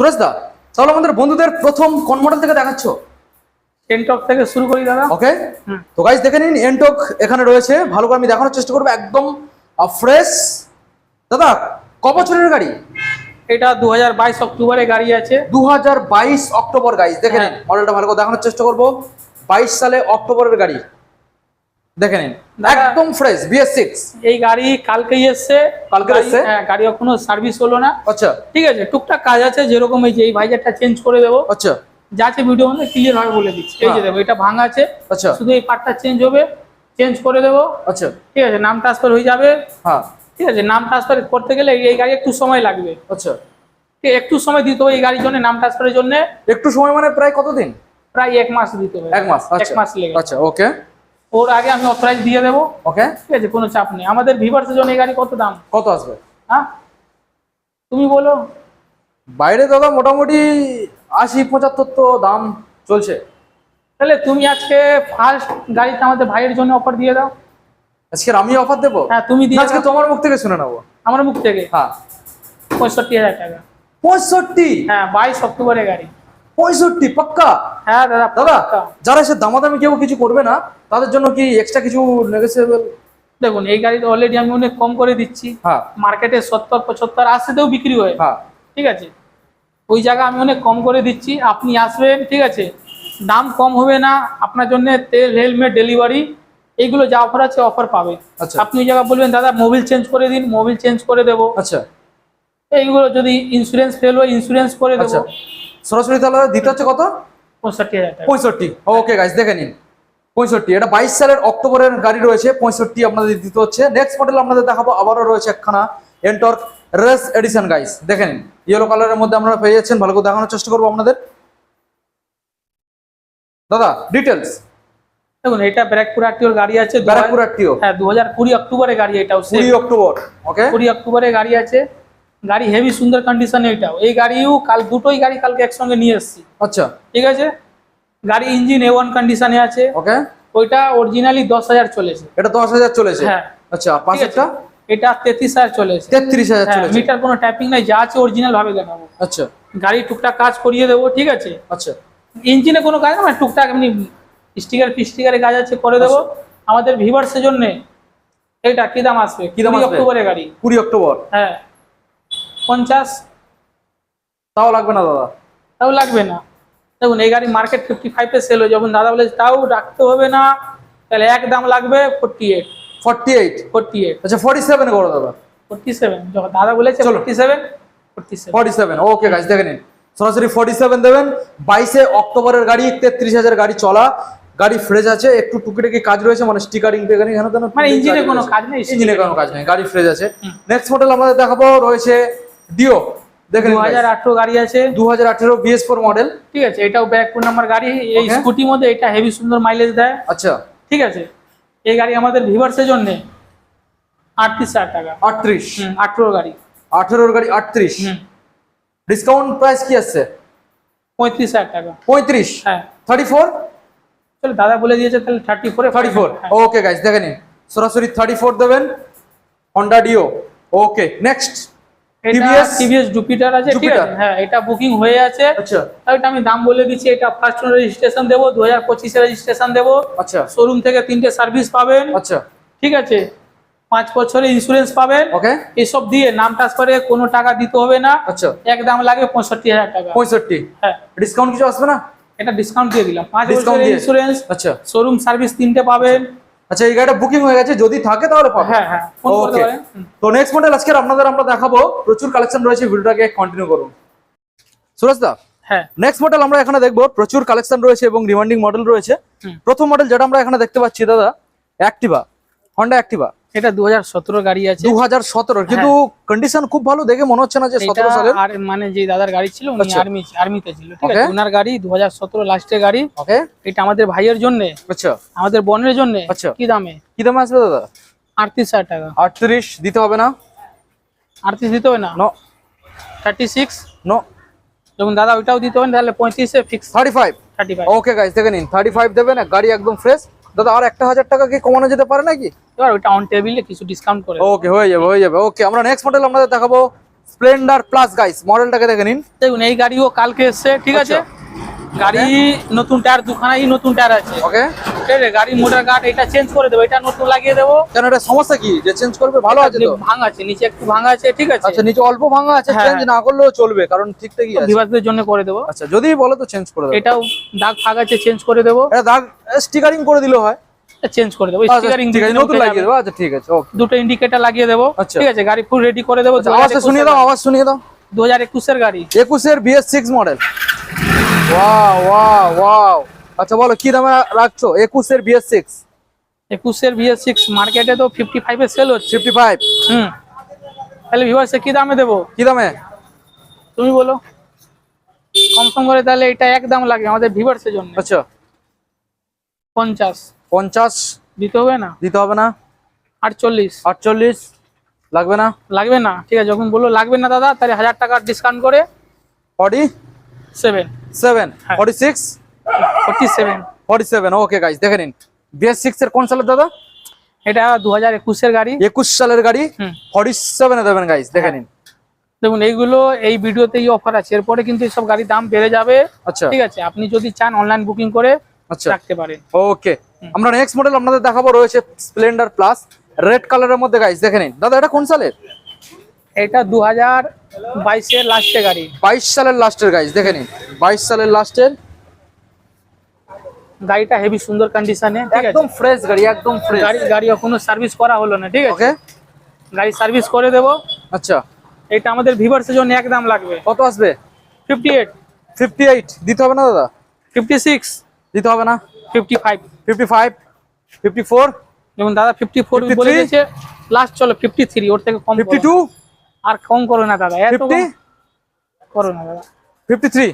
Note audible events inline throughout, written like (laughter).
সুরেশ দা তাহলে আমাদের বন্ধুদের প্রথম কোন মডেল থেকে দেখাচ্ছ? টেনটক থেকে শুরু করি দাদা। ওকে তো গাইজ দেখে নিন এনটক এখানে রয়েছে। ভালো করে আমি দেখানোর চেষ্টা করব একদম ফ্রেশ দাদা ক বছরের গাড়ি? এটা দু অক্টোবরে গাড়ি আছে। দু হাজার বাইশ অক্টোবর গাইজ দেখে নিন হ্যাঁ। মডেলটা ভালো করে দেখানোর চেষ্টা করব। বাইশ সালে অক্টোবরের গাড়ি। দেখে নিন একদম ফ্রেশ বিএস সিক্স এই গাড়ি কালকেই এসছে। কালকে এসছে? হ্যাঁ গাড়ি এখনও সার্ভিস হলো না। আচ্ছা। ঠিক আছে টুকটাক কাজ আছে যেরকম এই যে এই ভাইজারটা চেঞ্জ করে দেবো। আচ্ছা। যা আছে ভিডিও মধ্যে ক্লিয়ার বলে দিচ্ছি। এই যে হ্যাঁ। এটা ভাঙা আছে। আচ্ছা। শুধু এই পার্টটা চেঞ্জ হবে। চেঞ্জ করে দেবো। আচ্ছা। ঠিক আছে নাম ট্রান্সফার হয়ে যাবে। হ্যাঁ। ঠিক আছে নাম ট্রান্সফার করতে গেলে এই- গাড়ি একটু সময় লাগবে। আচ্ছা। একটু সময় দিতে হবে এই গাড়ির জন্য নাম ট্রান্সফারের জন্য। একটু সময় মানে প্রায় কতদিন? প্রায় এক মাস দিতে হবে। এক মাস এক আচ্ছা। মাস লেগে আচ্ছা ওকে ওর আগে আমি অথরাইজ দিয়ে দেবো। ওকে ঠিক আছে কোনো চাপ নেই। আমাদের ভিভার্সের জন্য এই গাড়ি কত দাম? কত আসবে? হ্যাঁ? তুমি বলো। বাইরে দাদা মোটামুটি আশি পঁচাত্তর তো দাম চলছে। তাহলে তুমি আজকে ফার্স্ট গাড়িতে আমাদের ভাইয়ের জন্য অফার দিয়ে দাও। আজকে আমি অফার দেবো? হ্যাঁ তুমি দিয়ে আজকে তোমার মুখ থেকে শুনে নেব। আমার মুখ থেকে? হ্যাঁ। পঁয়ষট্টি হাজার টাকা। পঁয়ষট্টি? হ্যাঁ বাইশ অক্টোবরে গাড়ি। পঁয়ষট্টি পাক্কা? হ্যাঁ দাদা দাদা যারা এসে দামাদামি কেউ কিছু করবে না তাদের জন্য কি এক্সট্রা কিছু নেগোসিয়েবল দেখুন এই গাড়ি অলরেডি আমি অনেক কম করে দিচ্ছি। হ্যাঁ। মার্কেটে সত্তর পঁচাত্তর আশিতেও বিক্রি হয়। হ্যাঁ। ঠিক আছে? ওই জায়গা আমি অনেক কম করে দিচ্ছি। আপনি আসবেন ঠিক আছে? দাম কম হবে না আপনার জন্য তেল হেলমেট ডেলিভারি এইগুলো যা অফার আছে অফার পাবে। আচ্ছা। আপনি ওই জায়গা বলবেন দাদা মোবিল চেঞ্জ করে দিন মোবিল চেঞ্জ করে দেবো। আচ্ছা। এইগুলো যদি ইন্স্যুরেন্স ফেল হয় ইন্স্যুরেন্স করে দেবো। আচ্ছা। সরাসরি তাহলে দিতে হচ্ছে কত? পঁয়ষট্টি পঁয়ষট্টি। ওকে গাইস দেখে নিন। পঁয়ষট্টি। এটা বাইশ সালের অক্টোবরের গাড়ি রয়েছে। পঁয়ষট্টি আপনাদের দিতে হচ্ছে। নেক্সট মডেল আপনাদের দেখাবো। আবারও রয়েছে একখানা এন্টর্ক রেস এডিশন গাইস দেখে নিন। ইয়েলো কালারের মধ্যে আপনারা পেয়ে যাচ্ছেন। ভালো করে দেখানোর চেষ্টা করব আপনাদের। দাদা ডিটেলস দেখুন এটা ব্যারাকপুর আরটিওর গাড়ি আছে। ব্যারাকপুর আটটিও হ্যাঁ দু হাজার কুড়ি অক্টোবরে গাড়ি এটাও কুড়ি অক্টোবর ওকে কুড়ি অক্টোবরে গাড়ি আছে। গাড়ি হেভি সুন্দর কন্ডিশনে এটাও এই গাড়িও কাল দুটোই গাড়ি কালকে একসঙ্গে নিয়ে এসেছি। আচ্ছা। ঠিক আছে? গাড়ি ইঞ্জিন এ ওয়ান কন্ডিশনে আছে। ওকে ওইটা অরিজিনালি দশ হাজার চলেছে। এটা দশ হাজার চলেছে? হ্যাঁ। আচ্ছা? পাঁচেরটা? এটা তেত্রিশ হাজার চলেছে। তেত্রিশ হাজার হ্যাঁ চলেছে। মিটার কোনো ট্যাপিং নাই যা আছে অরিজিনাল ভাবে দেখাবো। আচ্ছা। গাড়ি টুকটাক কাজ করিয়ে দেবো ঠিক আছে? আচ্ছা। ইঞ্জিনে কোনো কাজ না টুকটাক এমনি স্টিকার ফিস্টিকারে কাজ আছে করে দেবো। আমাদের ভিভার্সের জন্য এটা কি দাম আসবে? কি দাম? অক্টোবরে গাড়ি। কুড়ি অক্টোবর? হ্যাঁ। পঞ্চাশ? তাও লাগবে না দাদা। তাও লাগবে না। দেখুন এই গাড়ি মার্কেট ফিফটি ফাইভে সেল হয়ে যখন দাদা বলে তাও রাখতে হবে না তাহলে এক দাম লাগবে forty eight forty eight forty eight আচ্ছা ফর্টি সেভেন করো দাদা। ফোরটি সেভেন যখন দাদা বলেছে। Forty seven forty seven forty seven okay guys দেখে নিন। সরাসরি ফর্টি সেভেন দেবেন। বাইশে অক্টোবরের গাড়ি তেত্রিশ হাজার গাড়ি চলা। গাড়ি ফ্রেশ আছে। একটু টুকিটাকি কাজ রয়েছে মানে স্টিকারিং টেকারিং এখানে মানে ইঞ্জিনে কোনো কাজ নেই ইঞ্জিনে কোনো কাজ নেই। গাড়ি ফ্রেশ আছে। নেক্সট মডেল আমাদের দেখাবো রয়েছে ডিও দেখেন দু হাজার আঠেরো গাড়ি আছে। দু হাজার আঠেরো বিএস ফোর মডেল ঠিক আছে এটাও ব্যারাকপুর নাম্বার গাড়ি। এই স্কুটির মধ্যে এটা হেভি সুন্দর মাইলেজ দেয়। আচ্ছা। ঠিক আছে এই গাড়ি আমাদের ভিভার্সের জন্য আটত্রিশ হাজার টাকা। আটত্রিশ। হুম আঠেরো গাড়ি। আঠেরোর গাড়ি আটত্রিশ। হুম। ডিসকাউন্ট প্রাইস কি আছে? পঁয়ত্রিশ হাজার টাকা। পঁয়ত্রিশ। হ্যাঁ। থার্টি ফোর চলো দাদা বলে দিয়েছে তাহলে থার্টি ফোরে থার্টি ফোর ওকে গাইজ দেখেন সরাসরি থার্টি ফোর দেবেন। Honda Dio okay next TVS Jupiter আছে ঠিক Jupiter। আছে হ্যাঁ এটা বুকিং হয়ে আছে। আচ্ছা। এটা আমি দাম বলে দিচ্ছি এটা ফার্স্ট রেজিস্ট্রেশন দেবো দু হাজার পঁচিশে রেজিস্ট্রেশন দেবো। আচ্ছা। শোরুম থেকে তিনটে সার্ভিস পাবেন। আচ্ছা। ঠিক আছে? পাঁচ বছরের ইন্স্যুরেন্স পাবেন। ওকে এসব দিয়ে নাম ট্রান্সফারে কোনো টাকা দিতে হবে না। আচ্ছা। এক দাম লাগবে পঁয়ষট্টি হাজার টাকা। পঁয়ষট্টি? হ্যাঁ। ডিসকাউন্ট কিছু আসবে না? এটা ডিসকাউন্ট দিয়ে দিলাম। পাঁচ বছরের ইন্স্যুরেন্স আচ্ছা। শোরুম সার্ভিস তিনটে পাবেন। আচ্ছা এই গাড়িটা বুকিং হয়ে গেছে। যদি থাকে তাহলে পাবেন হ্যাঁ হ্যাঁ ফোন করতে ওকে পারেন তো নেক্সট মডেল আজকে আপনাদের আমরা দেখাবো। প্রচুর কালেকশন রয়েছে ভিডিওটাকে কন্টিনিউ করুন। সুরজ দা হ্যাঁ। নেক্সট মডেল আমরা এখানে দেখব। প্রচুর কালেকশন রয়েছে এবং রিমান্ডিং মডেল রয়েছে। প্রথম মডেল যেটা আমরা এখানে দেখতে পাচ্ছি দাদা অ্যাক্টিভা হন্ডা অ্যাক্টিভা এটা দু হাজার সতেরো গাড়ি আছে। দু হাজার সতেরো কিন্তু কন্ডিশন খুব ভালো দেখে মনে হচ্ছে না যে হ্যাঁ। এটা সতেরো সালের। আর মানে যে দাদার গাড়ি ছিল উনি আচ্ছা। আর্মি আর্মিতে ছিল ঠিক আছে? ওনার গাড়ি দু হাজার সতেরো লাস্টের গাড়ি। ওকে এটা আমাদের ভাইয়ের জন্য। আচ্ছা। আমাদের বোনের জন্য। আচ্ছা। কি দামে? কি দামে আসবে দাদা? আটত্রিশ হাজার টাকা। আটত্রিশ দিতে হবে না? আটত্রিশ দিতে হবে না? নো থার্টি সিক্স নো যখন দাদা ওইটাও দিতে হবে তাহলে পঁয়ত্রিশে fix thirty five thirty five okay guys দেখে নিন। থার্টি ফাইভ দেবেন গাড়ি একদম ফ্রেশ দাদা আর একটা হাজার টাকা কি কমানো যেতে পারে নাকি? এবার ওইটা অন টেবিলে কিছু ডিসকাউন্ট করে ওকে হয়ে যাবে হয়ে যাবে। ওকে আমরা নেক্সট মডেল আপনাদের দেখাবো স্প্লেন্ডার প্লাস গাইস মডেলটাকে দেখে নিন। দেখুন এই গাড়িও কালকে এসছে ঠিক আছে? গাড়ি নতুন টায়ার দুখানাই নতুন টায়ার আছে। ওকে। ঠিক আছে গাড়ি মোটর গার্ড এটা চেঞ্জ করে দেবো এটা নতুন লাগিয়ে দেবো। কেন এটা সমস্যা কি? যে চেঞ্জ করবে ভালো আছে তো? ভাঙা আছে নিচে একটু ভাঙা আছে ঠিক আছে। আচ্ছা নিচে অল্প ভাঙা আছে হ্যাঁ। চেঞ্জ না করলেও চলবে কারণ ঠিকঠাকই আছে। বিভাগদের জন্য করে দেবো। আচ্ছা যদি বলো তো চেঞ্জ করে দেবো। এটাও দাগ ফাগ আছে চেঞ্জ করে দেবো। এটা দাগ স্টিকারিং করে দিলে হয়। চেঞ্জ করে দেবো আচ্ছা, স্টিকারিং ঠিক আছে নতুন লাগিয়ে দেবো। আচ্ছা ঠিক আছে ওকে দুটো ইন্ডিকেটর লাগিয়ে দেবো আচ্ছা। ঠিক আছে গাড়ি ফুল রেডি করে দেবো শুনিয়ে দাও আওয়াজ শুনিয়ে দাও। দু হাজার একুশের গাড়ি। একুশের BS six model wow wow wow আচ্ছা বলো কি দামে রাখছো? একুশের বিএস সিক্স একুশের বিএস সিক্স মার্কেটে তো ফিফটি ফাইভের সেল হচ্ছে। Fifty five hmm. তাহলে ভিভার্সে কি দামে দেবো? কি দামে? তুমি বলো। কম সম করে তাহলে এটা এক দাম লাগে আমাদের ভিভার্সের জন্য। আচ্ছা। পঞ্চাশ। পঞ্চাশ? দিতে হবে না? দিতে হবে না? আটচল্লিশ। আটচল্লিশ? লাগবে না? লাগবে না। ঠিক আছে যখন বলল লাগবে না দাদা তাহলে হাজার টাকার ডিসকাউন্ট করে forty seven seven. Forty six forty seven forty seven okay guys দেখে নিন। বিএস সিক্স এর কোন সালের দাদা? এটা দু হাজার একুশের গাড়ি। একুশ সালের গাড়ি? হুম। ফর্টি সেভেনে দেবেন গাইজ দেখে নিন। দেখুন এইগুলো এই ভিডিওতেই অফার আছে। এরপরে কিন্তু সব গাড়ির দাম বেড়ে যাবে। আচ্ছা। ঠিক আছে আপনি যদি চান অনলাইন বুকিং করে আচ্ছা। রাখতে পারেন। ওকে আমরা নেক্সট মডেল আপনাদের দেখাবো রয়েছে স্প্লেন্ডার প্লাস রেড কালারের মধ্যে গাইস দেখে নিন। দাদা এটা কোন সালের? এটা দু হাজার বাইশের লাস্টে গাড়ি। বাইশ সালের লাস্টের গাইস দেখে নিন। বাইশ সালের লাস্টের গাড়িটা হেভি সুন্দর কন্ডিশনে একদম ফ্রেশ গাড়ি একদম ফ্রেশ গাড়ি গাড়ি এখনও সার্ভিস করা হলো না ঠিক আছে? গাড়ি সার্ভিস করে দেবো। আচ্ছা। এটা আমাদের ভিভার্সের জন্য এক দাম লাগবে। কত আসবে? ফিফটি এইট ফিফটি এইট দিতে হবে না দাদা? ফিফটি সিক্স দিতে হবে না? Fifty five fifty five fifty four যেমন দাদা ফিফটি ফোর বলে দিয়েছে লাস্ট চলো ফিফটি থ্রি ওর থেকে কম ফিফটি করো। টু না। আর কম করো না দাদা এত কম করো না দাদা। ফিফটি থ্রি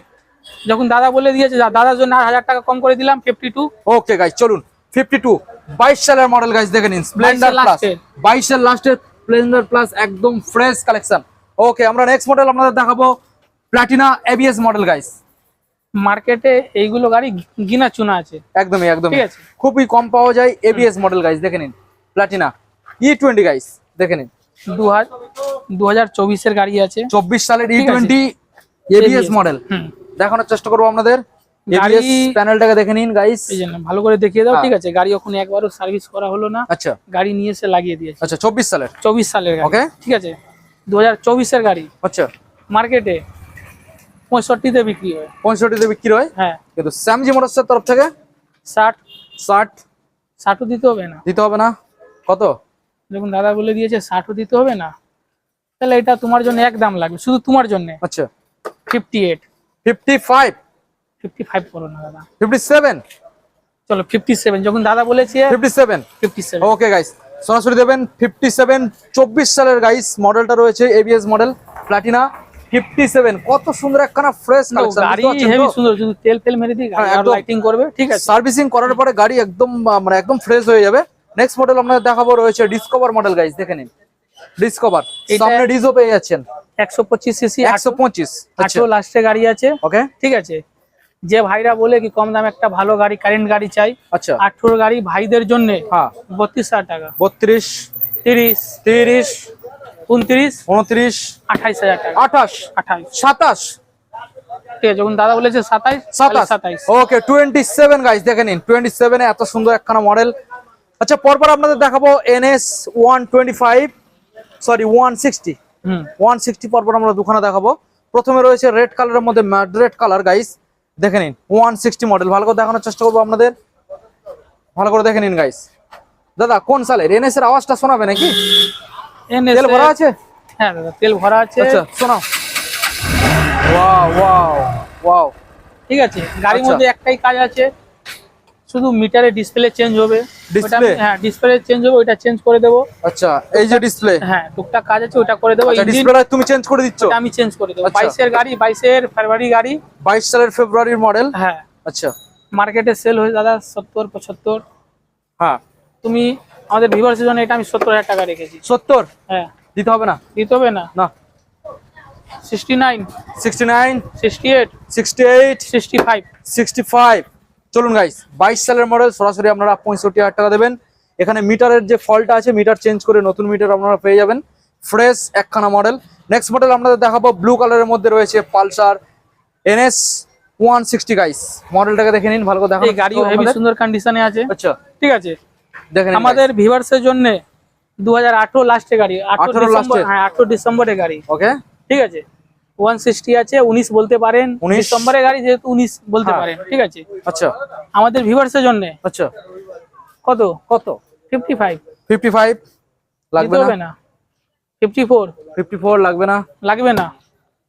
যখন দাদা বলে দিয়েছে দাদার জন্য আর হাজার টাকা কম করে দিলাম ফিফটি টু ওকে গাইজ চলুন। ফিফটি টু বাইশ সালের মডেল গাইজ দেখে নিন। স্প্লেন্ডার 22 এর প্লাস। বাইশের লাস্টের স্প্লেন্ডার প্লাস একদম ফ্রেশ কালেকশন ওকে আমরা নেক্সট মডেল আপনাদের দেখাবো। প্লাটিনা এবিএস মডেল গাইজ মার্কেটে এইগুলো গাড়ি গিনা চুনা আছে। একদমই আছে। খুবই কম পাওয়া যায় এবিএস মডেল গাইজ দেখে নিন। প্লাটিনা ই টোয়েন্টি গাইজ দেখে নিন। দু হাজার দু হাজার চব্বিশের গাড়ি আছে। চব্বিশ সালের ই টোয়েন্টি এবিএস মডেল দেখানোর চেষ্টা করব আপনাদের। গাড়ি- প্যানেলটাকে দেখে নিন ভালো করে দেখিয়ে দাও হ্যাঁ। ঠিক আছে? গাড়ি ওখানে একবারও সার্ভিস করা হলো না। আচ্ছা। গাড়ি নিয়ে এসে লাগিয়ে দিয়েছে। আচ্ছা চব্বিশ সালের? চব্বিশ সালের ওকে ঠিক আছে? দু হাজার চব্বিশের গাড়ি। আচ্ছা। মার্কেটে পঁয়ষট্টিতে বিক্রি হয়। পঁয়ষট্টিতে বিক্রি হয়? হ্যাঁ। কিন্তু স্যামজি মোটরসের তরফ থেকে? ষাট। ষাট। ষাটও দিতে হবে না। দিতে হবে না? কত? যখন দাদা বলে দিয়েছে ষাটও দিতে হবে না। তাহলে এটা তোমার জন্য এক দাম লাগবে শুধু তোমার জন্য। আচ্ছা। Fifty eight fifty five fifty five করো না দাদা। ফিফটি সেভেন চলো ফিফটি সেভেন যখন দাদা বলেছে ওকে গাইস সরাসরি দেবেন ফিফটি সেভেন চব্বিশ সালের গাইস মডেলটা রয়েছে ABS model Platina fifty seven কত সুন্দর একখানা ফ্রেশ গাড়ি হেভি সুন্দর শুধু তেল তেল মেরে দিই হ্যাঁ, আর লাইটিং করবে ঠিক আছে। সার্ভিসিং করার পরে গাড়ি একদম মানে একদম ফ্রেশ হয়ে যাবে। নেক্সট মডেল আপনাদের দেখাবো রয়েছে ডিসকভার মডেল গাইস দেখে নিন। ডিসকভার সামনে ডিজো পেয়ে যাচ্ছেন। একশো পঁচিশ সিসি একশো পঁচিশ আচ্ছা। লাস্টে গাড়ি আছে। ওকে ঠিক আছে। যে ভাইরা বলে কি কম দামে একটা ভালো গাড়ি কারেন্ট গাড়ি চাই আচ্ছা। আঠেরো গাড়ি ভাইদের জন্য হ্যাঁ। বত্রিশ হাজার টাকা। বত্রিশ তিরিশ তিরিশ উনত্রিশ উনত্রিশ আঠাইশ হাজার টাকা। আঠাশ আঠাইশ। সাতাশ। ঠিক আছে যখন দাদা বলেছে সাতাইশ সাতাশ। সাতাইশ। ওকে টোয়েন্টি সেভেন দেখে নিন। টোয়েন্টি সেভেনে এত সুন্দর একখানা মডেল আচ্ছা পরপর আপনাদের দেখাবো NS one twenty five sorry one sixty one sixty পরপর আমরা দুখানা দেখাবো। প্রথমে রয়েছে রেড কালারের মধ্যে ম্যাড রেড কালার গাইস দেখে নিন ওয়ান সিক্সটি মডেল ভালো করে দেখানোর চেষ্টা করব আপনাদের। ভালো করে দেখে নিন গাইস দাদা কোন সালের এনএস এর আওয়াজটা শোনাবে নাকি? তেল ভরা আছে? হ্যাঁ দাদা তেল ভরা আছে। আচ্ছা শোনাও। ওয়াও ওয়াও ওয়াও ঠিক আছে গাড়ির আচ্ছা। মধ্যে একটাই কাজ আছে। শুধু মিটারে ডিসপ্লে চেঞ্জ হবে। ডিসপ্লে হ্যাঁ ডিসপ্লে চেঞ্জ হবে ওইটা চেঞ্জ করে দেবো। আচ্ছা এই যে ডিসপ্লে হ্যাঁ টুকটাক কাজ আছে ওটা করে দেবো। আচ্ছা ডিসপ্লেটা তুমি চেঞ্জ করে দিচ্ছ? ওটা আমি চেঞ্জ করে দেবো। আচ্ছা। বাইশের গাড়ি বাইশের ফেব্রুয়ারি গাড়ি। বাইশ সালের ফেব্রুয়ারির মডেল হ্যাঁ। আচ্ছা। মার্কেটে সেল হয়ে দাদা সত্তর পঁচাত্তর। হ্যাঁ। তুমি আমাদের ভিভার্সের জন্য এটা আমি সত্তর হাজার টাকা রেখেছি। সত্তর? হ্যাঁ। দিতে হবে না? দিতে হবে না। না। Sixty nine sixty nine sixty eight sixty eight sixty five sixty five চলুন গাইস বাইশ সালের মডেল সরাসরি আপনারা পঁয়ষট্টি হাজার টাকা দেবেন। এখানে মিটারের যে ফলটা আছে মিটার চেঞ্জ করে নতুন মিটার আপনারা পেয়ে যাবেন। ফ্রেশ একখানা মডেল নেক্সট মডেল আপনাদের দেখাবো ব্লু কালারের মধ্যে রয়েছে Pulsar NS one sixty guys মডেলটাকে দেখে নিন ভালো করে এই দেখানো গাড়িও হেভি সুন্দর কন্ডিশনে আছে। আচ্ছা। ঠিক আছে। দেখেন আমাদের ভিভার্সের জন্য দু হাজার আঠেরো লাস্টে গাড়ি আঠেরো 18 ডিসেম্বর হ্যাঁ আঠেরো ডিসেম্বরে গাড়ি। ওকে ঠিক আছে। ওয়ান সিক্সটি আছে উনিশ বলতে পারেন। 19 ডিসেম্বরের গাড়ি যেহেতু উনিশ বলতে হ্যাঁ। পারেন ঠিক আছে? আচ্ছা। আমাদের ভিভার্সের জন্য। আচ্ছা। কত? কত? ফিফটি ফাইভ ফিফটি ফাইভ লাগবে না? ফিফটি ফোর ফিফটি ফোর লাগবে না? লাগবে না।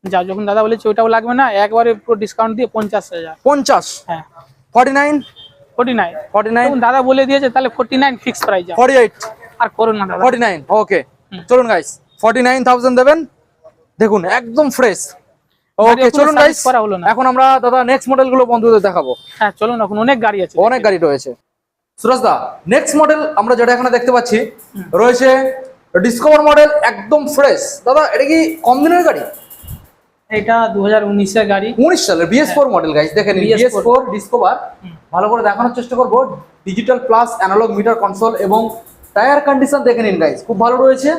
যা যখন দাদা বলেছে ওইটাও লাগবে না একবারে পুরো ডিসকাউন্ট দিয়ে পঞ্চাশ হাজার। পঞ্চাশ? হ্যাঁ। Forty nine forty nine forty nine দাদা বলে দিয়েছে তাহলে forty nine fix price forty eight আর করুন না ফর্টি নাইন ওকে চলুন গাইস ফর্টি নাইন থাউজেন্ড দেবেন। দেখুন একদম ফ্রেশ ওকে চলুন গাইস করা হলো না। এখন আমরা দাদা নেক্সট মডেলগুলো বন্ধুদের দেখাবো। হ্যাঁ চলুন এখন অনেক গাড়ি আছে। অনেক গাড়ি রয়েছে। সুরজ দা নেক্সট মডেল আমরা যেটা এখানে দেখতে পাচ্ছি রয়েছে ডিসকভার মডেল একদম ফ্রেশ দাদা এটা কি কম দিনের গাড়ি? এটা দু হাজার উনিশের গাড়ি। উনিশ সালের বিএস ফোর মডেল গাইস দেখেন BS4 বিএস ফোর ডিসকভার ভালো করে দেখানোর চেষ্টা করব। Digital plus analog meter console এবং টায়ার কন্ডিশন দেখে নিন গাইস খুব ভালো রয়েছে।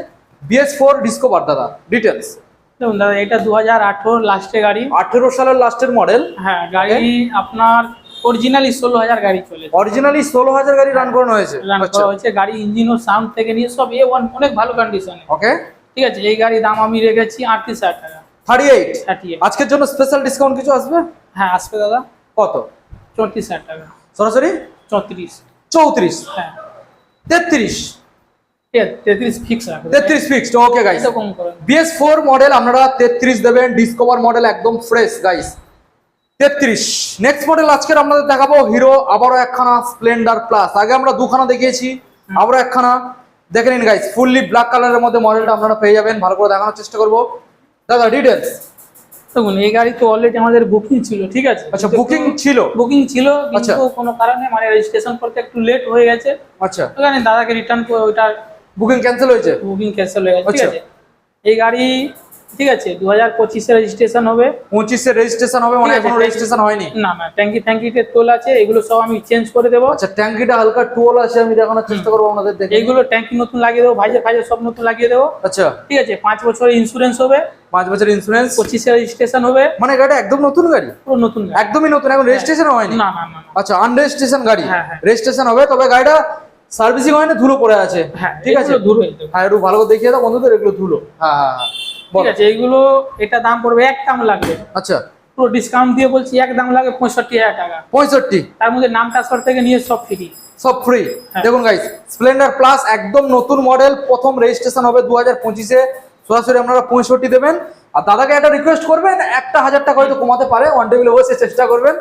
বিএস ফোর ডিসকভার দাদা ডিটেলস দেখুন দাদা এটা দু হাজার আঠেরো লাস্টে গাড়ি। আঠেরো সালের লাস্টের মডেল হ্যাঁ গাড়ি আপনার অরিজিনালি ষোলো হাজার গাড়ি চলে অরিজিনালি ষোলো হাজার গাড়ি রান করানো হয়েছে। রান আচ্ছা। করা হয়েছে গাড়ি ইঞ্জিন ও সাউন্ড থেকে নিয়ে সব এ ওয়ান অনেক ভালো কন্ডিশনে ওকে ঠিক আছে এই গাড়ির দাম আমি রেখেছি আটত্রিশ হাজার টাকা। থার্টি এইট থার্টি আজকের জন্য স্পেশাল ডিসকাউন্ট কিছু আসবে? হ্যাঁ আসবে দাদা। কত? চৌত্রিশ হাজার টাকা। সরাসরি? চৌত্রিশ। চৌত্রিশ। হ্যাঁ। তেত্রিশ। তেত্রিশ ফিক্স তেত্রিশ fixed okay guys BS four model আপনারা তেত্রিশ দেবেন ডিসকভার মডেল একদম ফ্রেশ গাইস তেত্রিশ। নেক্সট মডেল আজকের আপনাদের দেখাবো হিরো আবারও একখানা স্প্লেন্ডার প্লাস আগে আমরা দুখানা দেখিয়েছি আবারও একখানা। দেখে নিন গাইস ফুললি ব্ল্যাক কালারের মধ্যে মডেলটা আপনারা পেয়ে যাবেন। ভালো করে দেখানোর চেষ্টা করব। দাদা ডিটেলস দেখুন এই গাড়ি তো অলরেডি আমাদের বুকিং ছিল ঠিক আছে? আচ্ছা বুকিং ছিল? বুকিং ছিল আচ্ছা। কিন্তু কোনো কারণে মানে রেজিস্ট্রেশন করতে একটু লেট হয়ে গেছে। আচ্ছা। ওখানে দাদাকে রিটার্ন ওইটা বুকিং ক্যান্সেল হয়েছে? বুকিং ক্যান্সেল হয়ে গেছে ঠিক আচ্ছা। আছে। এই গাড়ি ঠিক আছে দু হাজার পঁচিশে রেজিস্ট্রেশন হবে। পঁচিশে রেজিস্ট্রেশন হবে মানে এখনও রেজিস্ট্রেশন হয়নি? না না ট্যাঙ্কি ট্যাঙ্কিতে তোল আছে এগুলো সব আমি চেঞ্জ করে দেবো। আচ্ছা ট্যাঙ্কিটা হালকা টুয়েল আছে আমি দেখানোর চেষ্টা করব আপনাদের দেখে। এইগুলো ট্যাঙ্কি নতুন লাগিয়ে দেবো ভাইজের ভাইজের সব নতুন লাগিয়ে দেবো। আচ্ছা। ঠিক আছে পাঁচ বছরের ইন্স্যুরেন্স হবে। পাঁচ বছর ইন্স্যুরেন্স পঁচিশে রেজিস্ট্রেশন হবে। মানে গাড়িটা একদম নতুন গাড়ি? পুরো নতুন একদমই নতুন এখন রেজিস্ট্রেশন হয়নি? না না। আচ্ছা আনরেজিস্ট্রেশন গাড়ি। হ্যাঁ, হ্যাঁ। রেজিস্ট্রেশন হবে তবে গাড়িটা সার্ভিসিং হয় না ধুলো পড়ে আছে। হ্যাঁ ঠিক আছে? এগুলো ধুলো হ্যাঁ একটু ভালো করে দেখিয়ে দাও বন্ধুদের এগুলো ধুলো। হ্যাঁ হ্যাঁ হ্যাঁ। ঠিক আছে এইগুলো এটা দাম পড়বে এক দাম লাগবে। আচ্ছা। পুরো ডিসকাউন্ট দিয়ে বলছি এক দাম লাগে পঁয়ষট্টি হাজার টাকা। পঁয়ষট্টি। তার মধ্যে নাম ট্রান্সফার থেকে নিয়ে সব ফ্রি সব ফ্রি হ্যাঁ। দেখুন গাইস স্প্লেন্ডার প্লাস একদম নতুন মডেল প্রথম রেজিস্ট্রেশন হবে দু হাজার পঁচিশে। সরাসরি আপনারা পঁয়ষট্টি দেবেন। আর দাদাকে একটা রিকোয়েস্ট করবেন একটা হাজার টাকা হয়তো কমাতে পারে ওয়ান টেবিল বসে চেষ্টা করবেন।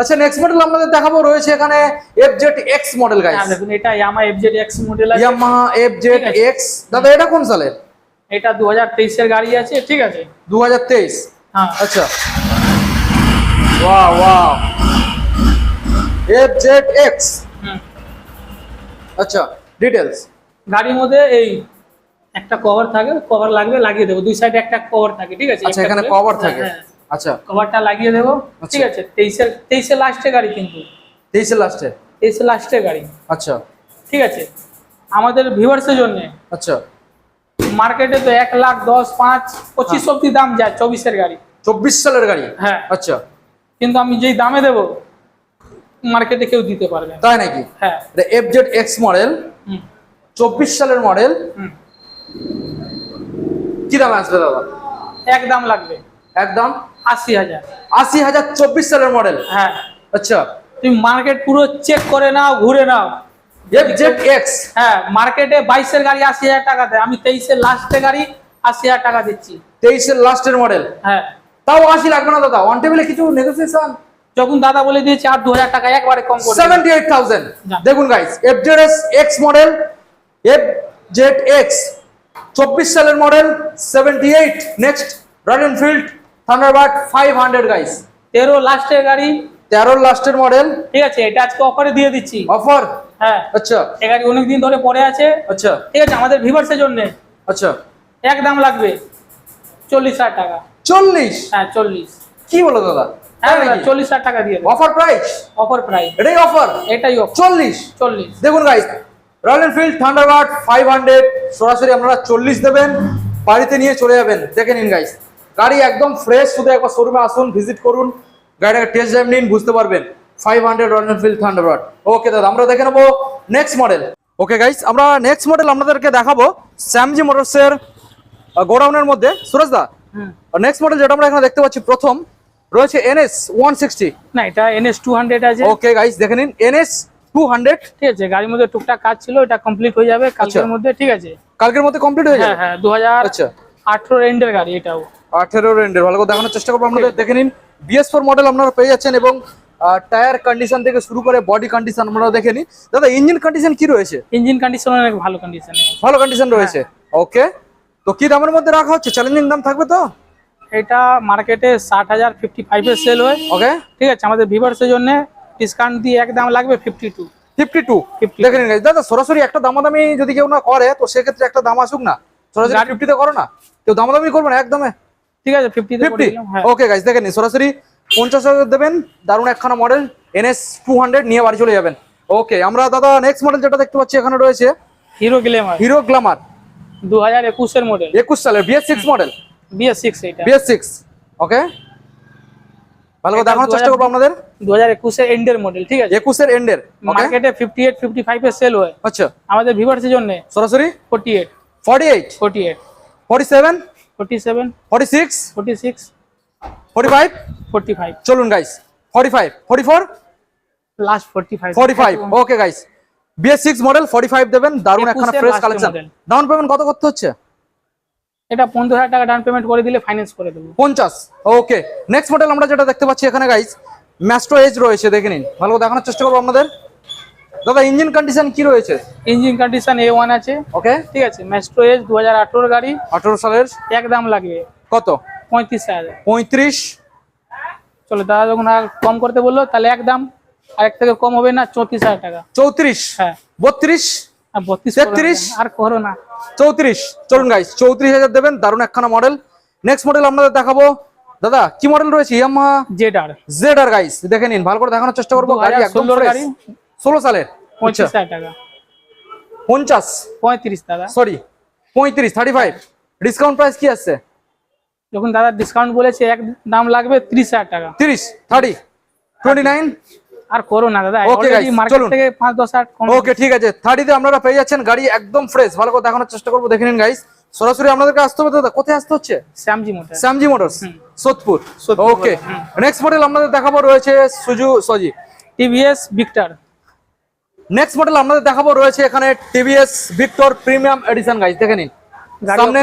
আচ্ছা নেক্সট মডেল আমাদের দেখাবো রয়েছে এখানে F Z X model guys দেখুন এটা ইয়ামা এফজেড এক্স মডেল আছে। ইয়ামাহা এফ জেড এক্স দাদা এটা কোন সালের? এটা দু হাজার তেইশের গাড়ি আছে ঠিক আছে। দু হাজার তেইশ। হ্যাঁ। আচ্ছা। Wow wow. F Z X hmm. আচ্ছা ডিটেলস গাড়ির মধ্যে এই একটা কভার থাকে কভার লাগবে লাগিয়ে দেবো। দুই সাইডে একটা কভার থাকে ঠিক আছে? আচ্ছা এখানে কভার থাকে। হ্যাঁ, আচ্ছা। কভারটা লাগিয়ে দেবো ঠিক আচ্ছা। আছে? তেইশের তেইশে লাস্টে গাড়ি কিন্তু। তেইশে লাস্টে তেইশে লাস্টে গাড়ি। আচ্ছা। ঠিক আছে? আমাদের ভিউয়ার্সের জন্য। আচ্ছা। মার্কেটে তো এক লাখ দশ পাঁচ পঁচিশ হ্যাঁ। অব্দি দাম যায় চব্বিশের গাড়ি। চব্বিশ সালের গাড়ি? হ্যাঁ। আচ্ছা। কিন্তু আমি যেই দামে দেবো মার্কেটে কেউ দিতে পারবে তাই নাকি? হ্যাঁ। এটা এফ জেড এক্স মডেল চব্বিশ সালের মডেল হুম। কি দাম আসবে দাদা? এক দাম লাগবে। একদম আশি হাজার। আশি হাজার চব্বিশ সালের মডেল? হ্যাঁ। আচ্ছা। তুমি মার্কেট পুরো চেক করে নাও ঘুরে নাও। এফ জেড এক্স হ্যাঁ মার্কেটে বাইশের গাড়ি আশি হাজার টাকা দেয়। আমি তেইশের লাস্টে গাড়ি আশি হাজার টাকা দিচ্ছি। তেইশের লাস্টের মডেল? হ্যাঁ। তাও আশি লাগবে না দাদা? ওয়ান টেবিলে কিছু নেগোসিয়েশন যখন দাদা বলে দিয়েছে আর দু হাজার টাকা একবারে কম করে সেভেন্টি এইট থাউজেন্ড দেখুন guys F Z X model F Z X চব্বিশ সালের model seventy eight next Royal Enfield Thunderbird five hundred guys তেরো লাস্টের গাড়ি। তেরোর লাস্টের মডেল ঠিক আছে এটা আজকে অফারে দিয়ে দিচ্ছি। অফার হ্যাঁ। আচ্ছা। এ গাড়ি অনেক দিন ধরে পড়ে আছে। আচ্ছা। ঠিক আছে আমাদের ভিভার্সের জন্য। আচ্ছা। এক দাম লাগবে। চল্লিশ হাজার টাকা। চল্লিশ? হ্যাঁ চল্লিশ। কি বলো দাদা? হ্যাঁ চল্লিশ হাজার টাকা দিয়ে অফার প্রাইস অফার প্রাইস এটাই অফার এটাই চল্লিশ? চল্লিশ। দেখুন guys Royal Enfield Thunderbird five hundred সরাসরি আপনারা চল্লিশ দেবেন। বাড়িতে নিয়ে চলে যাবেন। দেখে নিন গাইস গাড়ি একদম ফ্রেশ শুধু একবার শোরুমে আসুন ভিজিট করুন। গাড়িটাকে টেস্ট ড্রাইভ নিন বুঝতে পারবেন। Five hundred Royal Enfield Thunderbird. Okay দাদা আমরা দেখে নেব নেক্সট মডেল ওকে গাইস আমরা নেক্সট মডেল আপনাদেরকে দেখাবো স্যামজি মোটরসের গোডাউনের মধ্যে। সুরজ দা। নেক্সট মডেল যেটা আমরা এখানে দেখতে পাচ্ছি প্রথম রয়েছে এনএস ওয়ান সিক্সটি না এটা এনএস টু হান্ড্রেড আছে। ওকে গাইস দেখে নিন। এনএস টু হান্ড্রেড ঠিক আছে গাড়ির মধ্যে টুকটাক কাজ ছিল এটা কমপ্লিট হয়ে যাবে কালকের আচ্ছা। মধ্যে ঠিক আছে? কালকের মধ্যে কমপ্লিট হয়ে হ্যাঁ যাবে? হ্যাঁ দু হাজার আচ্ছা আঠেরো এন্ডের গাড়ি এটাও। আঠেরো রেন্ডের ভালো করে দেখানোর চেষ্টা করব আপনাদের। দেখে নিন বিএস ফোর মডেল আপনারা পেয়ে যাচ্ছেন এবং টায়ার কন্ডিশন থেকে শুরু করে বডি কন্ডিশন আপনারা দেখে নিন। দাদা ইঞ্জিন কন্ডিশন কি রয়েছে? ইঞ্জিন কন্ডিশন অনেক ভালো কন্ডিশনে ভালো কন্ডিশন রয়েছে। ওকে। তো কি দামের মধ্যে রাখা হচ্ছে? চ্যালেঞ্জিং দাম থাকবে তো? এটা মার্কেটে ষাট হাজার ফিফটি ফাইভের সেল হয়। ওকে। ঠিক আছে আমাদের ভিভার্সের জন্য ডিসকাউন্ট দিয়ে এক দাম লাগবে ফিফটি টু ফিফটি টু 50 দেখে নিন দাদা সরাসরি একটা দামাদামি যদি কেউ না করে তো সেক্ষেত্রে একটা দাম আসুক না। সরাসরি ফিফটিতে করো না। কেউ দামাদামি করবে না একদমে। ঠিক আছে ফিফটি ফিফটি ওকে গাইস দেখে নিন সরাসরি পঞ্চাশ হাজার দেবেন দারুণ একখানা মডেল এনএস টু হান্ড্রেড নিয়ে বাড়ি চলে যাবেন। ওকে আমরা দাদা নেক্সট মডেল যেটা দেখতে পাচ্ছি এখানে রয়েছে হিরো গ্লেমার হিরো গ্লামার দু হাজার একুশের মডেল একুশ সালের BS six model BS six BS six okay ভালো করে দেখানোর চেষ্টা 2000 করব আপনাদের। দু হাজার একুশের এন্ডের মডেল ঠিক আছে? একুশের এন্ডের মার্কেটে ফিফটি এইট ফিফটি ফাইভের সেল হয়। আচ্ছা। আমাদের ভিভার্সের জন্য সরাসরি? Forty eight forty eight forty eight forty seven forty seven forty six forty six forty five forty five চলুন guys forty five forty four last forty five forty five okay guys BS model forty five দেবেন দারুণ একখানা fresh collection down payment কত করতে হচ্ছে? এটা পনেরো হাজার টাকা ডাউন পেমেন্ট করে দিলে ফাইন্যান্স করে দেবো। পঞ্চাশ ওকে নেক্সট মডেল আমরা যেটা দেখতে পাচ্ছি এখানে গাইস ম্যাস্ট্রো এজ রয়েছে দেখে নিন। ভালো দেখানোর চেষ্টা করব আপনাদের। দাদা ইঞ্জিন কন্ডিশন কি রয়েছে? ইঞ্জিন কন্ডিশন এ ওয়ান আছে। ওকে ঠিক আছে ম্যাস্ট্রো এজ দু হাজার আঠেরোর গাড়ি। আঠারো সালের। এক দাম লাগবে। কত? পঁয়ত্রিশ হাজার। পঁয়ত্রিশ। চলো দাদা যখন কম করতে বলল তাহলে এক দাম আর এক থেকে কম হবে না চৌত্রিশ হাজার টাকা। চৌত্রিশ? হ্যাঁ। বত্রিশ? তেত্রিশ? আর করো না। চৌত্রিশ। চলুন গাইস চৌত্রিশ হাজার দেবেন দারুণ একখানা মডেল নেক্সট মডেল আপনাদের দেখাবো। দাদা কি মডেল রয়েছে? Yamaha Z R Z R guys দেখে নিন ভালো করে দেখানোর চেষ্টা করব। গাড়ি একদম 2016 fresh। গাড়ি। ষোলো সালের? পঁয়ত্রিশ আচ্ছা। টাকা। পঞ্চাশ? পঁয়ত্রিশ দাদা। সরি পঁয়ত্রিশ থার্টি ফাইভ ডিসকাউন্ট প্রাইস কি আসছে যখন দাদা ডিসকাউন্ট বলেছে এক দাম লাগবে ত্রিশ হাজার টাকা। তিরিশ থার্টি টোয়েন্টি নাইন আর করো না দাদা। Guys, মার্কেট থেকে পাঁচ দশ হাজার কম। ওকে ঠিক আছে। থার্টিতে আপনারা পেয়ে যাচ্ছেন গাড়ি একদম ফ্রেশ ভালো করে দেখানোর চেষ্টা করব দেখে নিন গাইস সরাসরি আপনাদেরকে আসতে হবে দাদা। কোথায় আসতে হচ্ছে? Shyamji motor Shyamji motors. Sodepur. Okay next model আপনাদের দেখাবো রয়েছে সুজু সজি টিভিএস ভিক্টর নেক্সট মডেল আপনাদের দেখাবো রয়েছে এখানে TVS Victor premium edition guys দেখে নিন। সামনে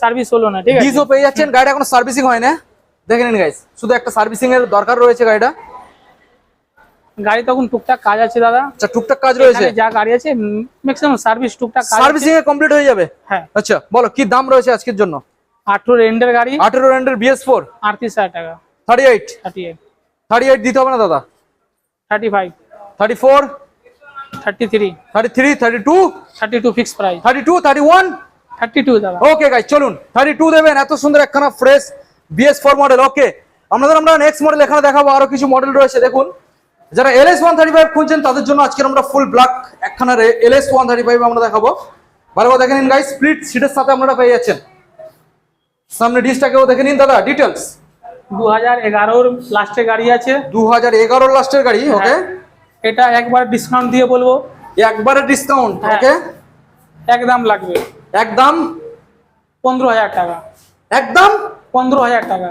সার্ভিস হলো না ঠিক আছে? ডিজও পেয়ে যাচ্ছেন। গাড়িটা এখনও সার্ভিসিং হয় না। দেখে নিন গাইস শুধু একটা সার্ভিসিং এর দরকার রয়েছে গাড়িটা। গাড়ি তখন টুকটাক কাজ আছে দাদা। আচ্ছা টুকটাক কাজ রয়েছে? যা গাড়ি আছে ম্যাক্সিমাম সার্ভিস টুকটাক কাজ সার্ভিসিং এ কমপ্লিট হয়ে যাবে? হ্যাঁ। আচ্ছা বলো কি দাম রয়েছে আজকের জন্য? আঠেরো এন্ডের গাড়ি। আঠেরো র্যান্ডের বিএস ফোর আটত্রিশ হাজার টাকা। Thirty eight thirty eight thirty eight দিতে হবে না দাদা? Thirty five thirty four thirty three thirty three thirty two thirty two fix price thirty two thirty one thirty two দাদা। ওকে গাইস চলুন। থার্টি টু দেবেন এত সুন্দর একখানা fresh BS four model okay আপনাদের আমরা নেক্সট মডেল এখানে দেখাবো আরও কিছু মডেল রয়েছে দেখুন। যারা L S one thirty five খুঁজছেন তাদের জন্য আজকে আমরা ফুল ব্ল্যাক একখানা L S one thirty five আমরা দেখাবো। ভালো দেখে নিন গাইস স্প্লিট সিটের সাথে আপনারা পেয়ে যাচ্ছেন। সামনে ডিসটাকেও দেখে নিন দাদা ডিটেলস দু হাজার এগারোর গাড়ি আছে। দু হাজার এগারো লাস্টের গাড়ি ওকে এটা একবার ডিসকাউন্ট দিয়ে বলব। একবারে ডিসকাউন্ট হ্যাঁ। ওকে একদম লাগবে। একদম? পনেরো হাজার টাকা। একদম? পনেরো হাজার টাকা।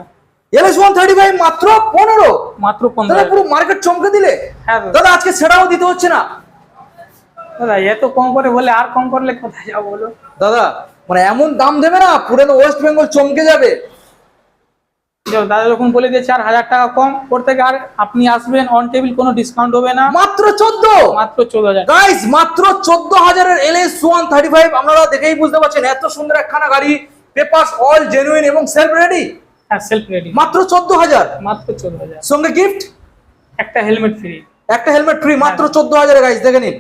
L S one thirty five মাত্র পনেরো। মাত্র পনেরো। পুরো মার্কেট চমকে দিলে? হ্যাঁ দাদা। আজকে সেটাও দিতে হচ্ছে না। দাদা এত কম করে বলে আর কম করলে কোথায় যাব বলো? দাদা মানে এমন দাম দেবে না পুরো ওয়েস্ট বেঙ্গল চমকে যাবে। দাদা যখন বলে দিয়েছে আর হাজার টাকা কম ওর থেকে আর আপনি আসবেন অন টেবিল কোনো ডিসকাউন্ট হবে না। মাত্র চোদ্দ। মাত্র চোদ্দ হাজার। গাইস মাত্র চোদ্দ হাজারের L S one thirty five আপনারা দেখেই বুঝতে পারছেন এত সুন্দর একখানা গাড়ি পেপার অল জেনুইন এবং সেলফ রেডি হ্যাঁ সেলফ রেডি মাত্র চোদ্দ হাজার মাত্র চোদ্দ হাজার সঙ্গে গিফট একটা হেলমেট ফ্রি একটা হেলমেট ফ্রি মাত্র দেখে নিন।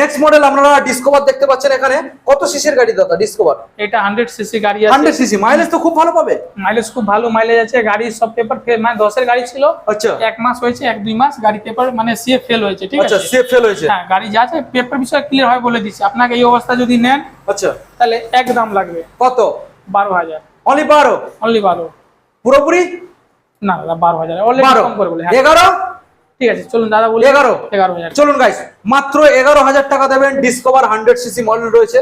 নেক্সট মডেল আপনারা ডিসকভার দেখতে পাচ্ছেন এখানে। কত সিসির গাড়ি দাদা ডিসকভার এটা হান্ড্রেড সিসি গাড়ি আছে। সিসি মাইলেজ তো খুব ভালো পাবে। মাইলেজ খুব ভালো মাইলেজ আছে। গাড়ির সব পেপার ফেল মানে দশের গাড়ি ছিল। আচ্ছা। এক মাস হয়েছে এক দুই মাস গাড়ি পেপার মানে সিএ ফেল হয়েছে ঠিক আচ্ছা আছে? ফেল হয়েছে। হ্যাঁ গাড়ি যা আছে পেপার বিষয় ক্লিয়ার হয় বলে দিচ্ছি। আপনাকে এই অবস্থা যদি নেন আচ্ছা। তাহলে এক দাম লাগবে। কত? বারো হাজার। অনলি বারো। অনলি বারো। পুরোপুরি? না দাদা বারো হাজার। বারো। কম করে বলে হ্যাঁ। এগারো? ঠিক আছে চলুন দাদা বলি। এগারো। এগারো হাজার। চলুন গাইস মাত্র এগারো হাজার টাকা দেবেন ডিসকভার হান্ড্রেড সিসি মডেল রয়েছে।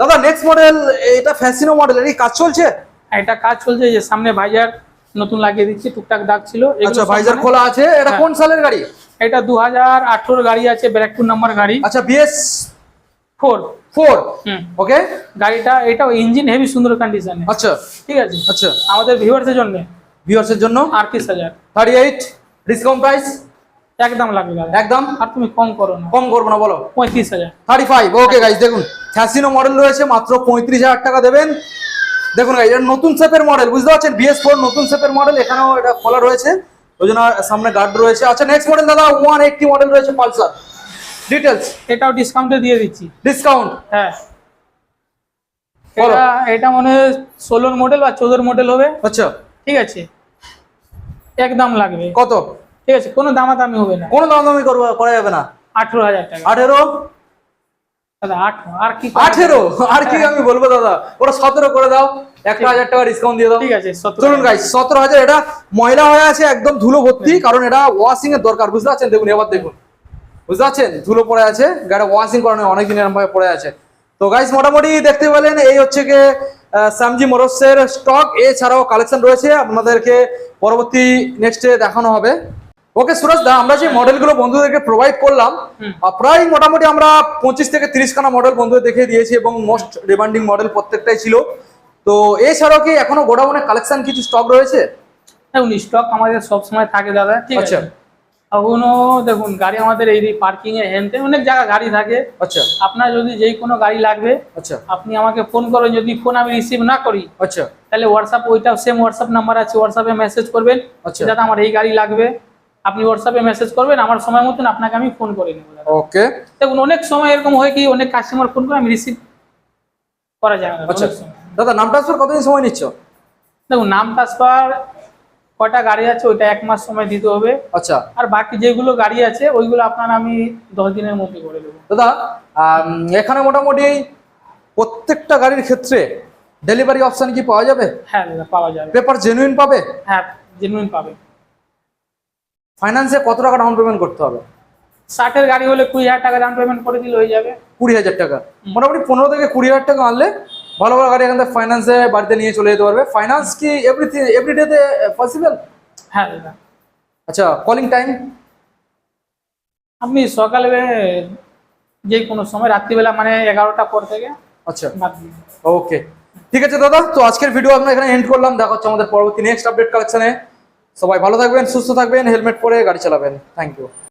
দাদা নেক্সট মডেল এটা ফ্যাসিনো মডেল এর কাজ চলছে? এটা কাজ চলছে যে সামনে ভাইজার নতুন লাগিয়ে দিচ্ছি টুকটাক দাগ ছিল আচ্ছা ভাইজার মানে- খোলা আছে এটা হ্যাঁ। কোন সালের গাড়ি? এটা দু হাজার গাড়ি আছে ব্যারাকপুর নাম্বার গাড়ি। আচ্ছা বিএস ফোর ফোর ওকে গাড়িটা এটা ইঞ্জিন হেভি সুন্দর কন্ডিশনে আচ্ছা। ঠিক আছে? আচ্ছা। আমাদের ভিউয়ার্সের জন্য। ভিউয়ার্সের জন্য? আটত্রিশ হাজার। থার্টি এইট ডিসকাউন্ট প্রাইস একদম লাগবে একদম? আর তুমি কম করো না। কম করব না বলো। পঁয়ত্রিশ হাজার। থার্টি ফাইভ ওকে গাইজ দেখুন। ফ্যাসিনো মডেল রয়েছে মাত্র পঁয়ত্রিশ হাজার টাকা দেবেন। দেখুন এটা নতুন শেপের মডেল বুঝতে পারছেন? বিএস ফোর নতুন শেপের মডেল এখানেও এটা খোলা রয়েছে। ওই জন্য সামনে গার্ড রয়েছে। আচ্ছা নেক্সট মডেল দাদা ওয়ান এইটটি মডেল রয়েছে পালসার। ডিটেলস এটাও ডিসকাউন্টে দিয়ে দিচ্ছি। ডিসকাউন্ট হ্যাঁ। এটা এটা মনে হয় ষোলোর মডেল বা চোদ্দোর মডেল হবে। আচ্ছা। ঠিক আছে। একদম লাগবে। কত? ঠিক আছে কোনো দামাদামি হবে না। কোনো দামাদামি করব করা যাবে না। আঠেরো হাজার টাকা। আঠেরো? দাদা আঠেরো আর কি আঠেরো? (laughs) আর কি আমি বলব দাদা? ওটা সতেরো করে দাও। একটা হাজার টাকা ডিসকাউন্ট দিয়ে দাও। ঠিক আছে চলুন গাইস সতেরো হাজার এটা ময়লা হয়ে আছে একদম ধুলো ভর্তি। কারণ এটা ওয়াশিং এর দরকার বুঝতে পারছেন? দেখুন এবার দেখুন। বুঝতে পারছেন? ধুলো পড়ে আছে গাড়ি ওয়াশিং করানো অনেক দিন এরকম ভাবে পড়ে আছে। তো গাইস মোটামুটি দেখতে পেলেন এই হচ্ছে কি স্যামজি মোরসের স্টক এছাড়াও কালেকশন রয়েছে আপনাদেরকে পরবর্তী নেক্সটে দেখানো হবে। ওকে সুরজ দা আমরা যে মডেলগুলো বন্ধুদেরকে প্রোভাইড করলাম প্রায় মোটামুটি আমরা পঁচিশ থেকে তিরিশ খানা মডেল বন্ধুদের দেখিয়ে দিয়েছি এবং মোস্ট ডিমান্ডিং মডেল প্রত্যেকটাই ছিল। তো এছাড়াও কি এখনও গোডাউনে কালেকশন কিছু স্টক রয়েছে? দেখুন স্টক আমাদের সবসময় থাকে দাদা ঠিক আছে। আচ্ছা এখনও দেখুন গাড়ি আমাদের এই পার্কিং এ হেনতে অনেক জায়গা গাড়ি থাকে। আচ্ছা। আপনার যদি যেই কোনো গাড়ি লাগবে আচ্ছা। আপনি আমাকে ফোন করেন যদি ফোন আমি রিসিভ না করি আচ্ছা। তাহলে হোয়াটসঅ্যাপ ওইটা সেম হোয়াটসঅ্যাপ নাম্বার আছে হোয়াটসঅ্যাপে মেসেজ করবেন আচ্ছা। দাদা আমার এই গাড়ি লাগবে। আপনি হোয়াটসঅ্যাপে মেসেজ করবেন আমার সময় মতন আপনাকে আমি ফোন করে নেব ওকে দেখুন অনেক সময় এরকম হয় কি অনেক কাস্টমার ফোন করে আমি রিসিভ করা যায় না আচ্ছা। দাদা নাম ট্রান্সফার কতদিন সময় নিচ্ছ? দেখুন নাম ট্রান্সফার কটা গাড়ি আছে ওইটা এক মাস সময় দিতে হবে। আচ্ছা। আর বাকি যেগুলো গাড়ি আছে ওইগুলো আপনার আমি দশ দিনের মধ্যে করে দেবো। দাদা এখানে মোটামুটি প্রত্যেকটা গাড়ির ক্ষেত্রে ডেলিভারি অপশন কি পাওয়া যাবে? হ্যাঁ দাদা পাওয়া যাবে। পেপার জেনুইন পাবে? হ্যাঁ জেনুইন পাবে। ফাইন্যান্সে কত টাকা ডাউন পেমেন্ট করতে হবে? ষাটের গাড়ি হলে কুড়ি হাজার টাকা ডাউন পেমেন্ট করে দিলে হয়ে যাবে। কুড়ি হাজার টাকা। মোটামুটি পনেরো থেকে কুড়ি হাজার টাকা আনলে ভালো ভালো গাড়ি এখান থেকে ফাইন্যান্সে বাড়িতে নিয়ে চলে যেতে পারবে। ফাইন্যান্স কি এভরিথিং এভরিডেতে পসিবল হ্যাঁ দাদা। আচ্ছা কলিং টাইম আপনি সকালে যে কোনো সময় রাত্রিবেলা মানে এগারোটা পর থেকে আচ্ছা। ওকে ঠিক আছে দাদা তো আজকের ভিডিও আমরা এখানে এন্ড করলাম। দেখা হচ্ছে আমাদের পরবর্তী নেক্সট আপডেট কালেকশনে সবাই ভালো থাকবেন সুস্থ থাকবেন হেলমেট পরে গাড়ি চালাবেন। Thank you